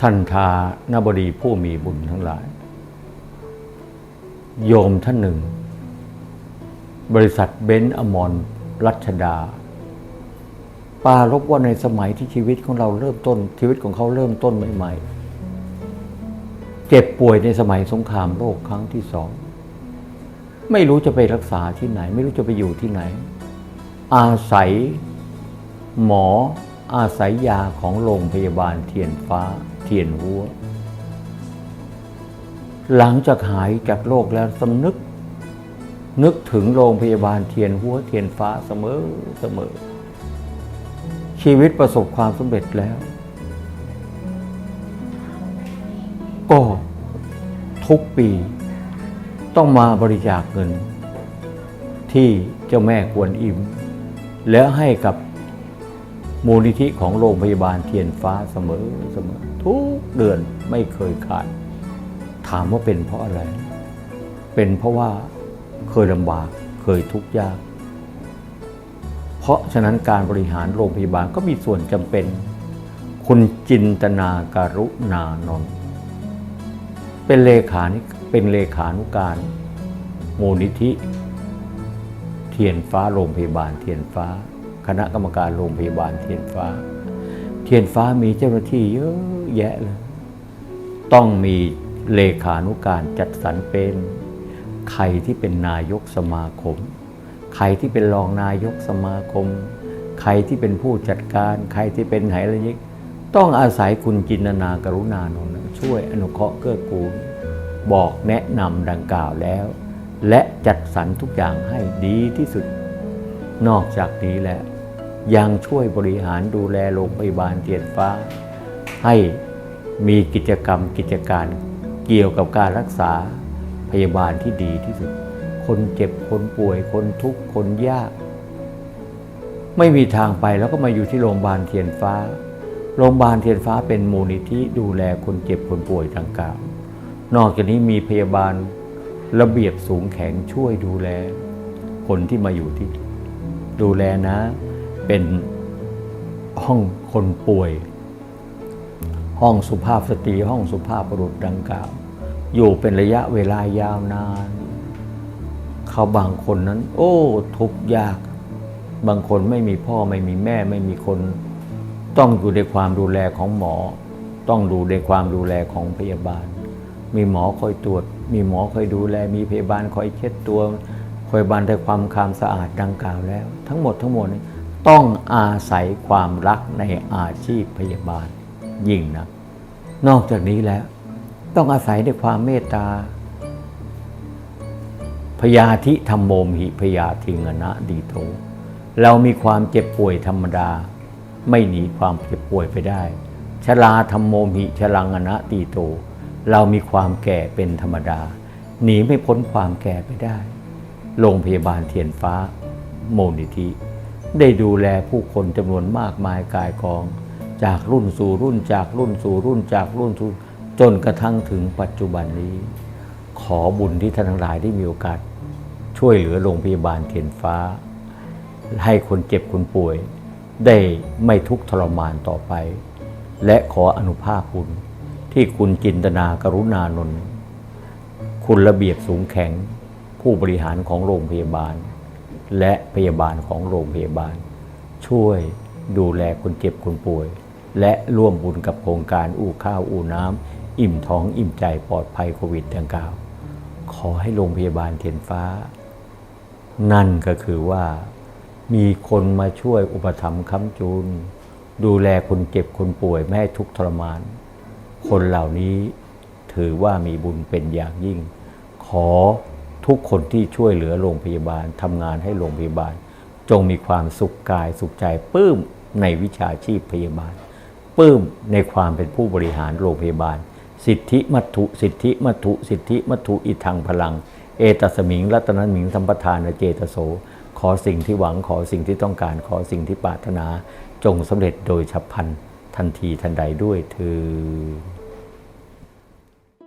ท่านทานบดีผู้มีบุญทั้งหลาย โยมท่านหนึ่ง บริษัทเบนซ์อมรรัชดา ปารบว่าในสมัยที่ชีวิตของเราเริ่มต้น ชีวิตของเขาเริ่มต้นใหม่ๆ เจ็บป่วยในสมัยสงครามโลกครั้งที่สอง ไม่รู้จะไปรักษาที่ไหน ไม่รู้จะไปอยู่ที่ไหน อาศัยหมอ อาศัยยาของโรงพยาบาลเทียนฟ้าเทียนหัว หลังจากหายจากโรคแล้วสำนึก นึกถึงโรงพยาบาลเทียนหัวเทียนฟ้าเสมอเสมอ ชีวิตประสบความสำเร็จแล้ว ก็ทุกปีต้องมาบริจาคเงิน ที่เจ้าแม่กวนอิม แล้วให้กับ มูลนิธิของโรงพยาบาลเทียนฟ้าเสมอเสมอ ทุกเดือนไม่เคยขาด ถามว่าเป็นเพราะอะไร เป็นเพราะว่าเคยลำบากเคยทุกข์ยาก เพราะฉะนั้นการบริหารโรงพยาบาลก็มีส่วนจำเป็น คุณจินตนาการุณานนท์เป็นเลขาเป็นเลขานุการมูลนิธิ เทียนฟ้าโรงพยาบาลเทียนฟ้า คณะกรรมการโรงพยาบาลเทียนฟ้า เทียนฟ้ามีเจ้าหน้าที่เยอะแยะเลย ต้องมีเลขานุการจัดสรรเป็นใครที่เป็นนายกสมาคม ใครที่เป็นรองนายกสมาคม ใครที่เป็นผู้จัดการ ใครที่เป็นไหระยิกต้องอาศัยคุณจินนากรุณานนท์ช่วยอนุเคราะห์เกื้อกูล บอกแนะนำดังกล่าวแล้ว และจัดสรรทุกอย่างให้ดีที่สุด นอกจากนี้แล้ว ยังช่วยบริหารดูแลโรงพยาบาลเทียนฟ้า ให้มีกิจกรรมกิจการเกี่ยวกับการรักษาพยาบาลที่ดีที่สุด คนเจ็บคนป่วยคนทุกข์คนยาก ไม่มีทางไปแล้วก็มาอยู่ที่โรงพยาบาลเทียนฟ้า โรงพยาบาลเทียนฟ้าเป็นมูลนิธิดูแลคนเจ็บคนป่วยดังกล่าว นอกจากนี้มีพยาบาลระเบียบสูงแข็งช่วยดูแล คนที่มาอยู่ที่ดูแลนะ เป็นห้องคนป่วย ห้องสุภาพสตรีห้องสุภาพบุรุษดังกล่าว อยู่เป็นระยะเวลายาวนาน เขาบางคนนั้น โอ้ ทุกข์ยาก บางคนไม่มีพ่อไม่มีแม่ไม่มีคน ต้องอยู่ในความดูแลของหมอ ต้องดูในความดูแลของพยาบาล มีหมอคอยตรวจ มีหมอคอยดูแล มีพยาบาลคอยเช็ดตัวคอยบานในความความสะอาดดังกล่าวแล้ว ทั้งหมดทั้งมวลนี้ ต้องอาศัยความรักในอาชีพพยาบาลยิ่งนะนอกจากนี้แล้ว ต้องอาศัยในความเมตตาพยาธิธรรมโมมหิพยาทิงนะดีโตเรามีความเจ็บป่วยธรรมดา ไม่หนีความเจ็บป่วยไปได้ชราธรรมโมมหิชลังอนะตีโต เรามีความแก่เป็นธรรมดา หนีไม่พ้นความแก่ไปได้ โรงพยาบาลเทียนฟ้า โมนิธิ ได้ดูแลผู้คนจำนวนมากมายกายกอง จากรุ่นสู่รุ่นจากรุ่นสู่รุ่นจากรุ่นสู่จนกระทั่งถึงปัจจุบันนี้ ขอบุญที่ท่านทั้งหลายได้มีโอกาส ช่วยเหลือโรงพยาบาลเทียนฟ้า ให้คนเจ็บคนป่วย ได้ไม่ทุกข์ทรมานต่อไป และขออนุภาพบุญที่คุณจินตนากรุณานนท์คุณระเบียบสูงแข็ง ผู้บริหารของโรงพยาบาล และพยาบาลของโรงพยาบาล ช่วยดูแลคนเจ็บคนป่วย และร่วมบุญกับโครงการอู้ข้าวอู้น้ำอิ่มท้องอิ่มใจปลอดภัยโควิดดังกล่าว ขอให้โรงพยาบาลเทียนฟ้า นั่นก็คือว่ามีคนมาช่วยอุปถัมภ์ค้ำจูนดูแลคนเจ็บคนป่วยไม่ทุกทรมาน คนเหล่านี้ถือว่ามีบุญเป็นอย่างยิ่ง ขอ ทุกคนที่ช่วยเหลือโรงพยาบาลทำงานให้โรงพยาบาล จงมีความสุขกายสุขใจปื้มในวิชาชีพพยาบาลปื้มในความเป็นผู้บริหารโรงพยาบาล สิทธิมัตุสิทธิมัตุสิทธิมัตุอิทังพลัง เอตสมิงรัตนมิงสัมปทานเจตโส ขอสิ่งที่หวังขอสิ่งที่ต้องการขอสิ่งที่ปรารถนา จงสำเร็จโดยฉับพลันทันทีทันใดด้วยเธอ